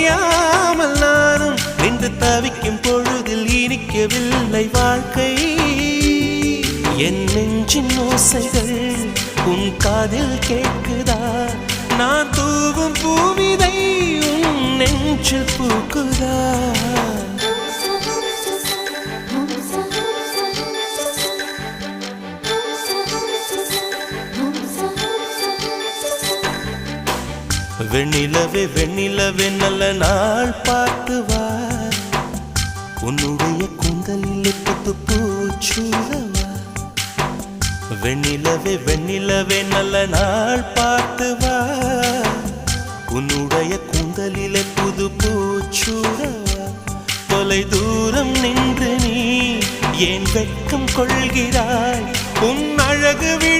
அறியாமல் நானும் நின்று தவிக்கும் பொழுதில் இனிக்கவில்லை வாழ்க்கை. என் நெஞ்சின் ஓசைகள் உன் காதில் கேட்குதா? நான் தூவும் பூவிதை உன் நெஞ்சில் பூக்குதா? வெண்ணிலவே வெண்ணிலவே நல்ல நாள் பார்த்து வா உன்னுடைய குந்தலில் புத்து பூச்சூடவா வெண்ணிலவே வெண்ணிலவே நல்ல நாள் பார்த்து வா உன்னுடைய கூந்தலிலே புது பூச்சூடவா தொலை தூரம் நின்று நீ ஏன் வெட்கம் கொள்கிறாய்? உன் அழகு விழிகளால்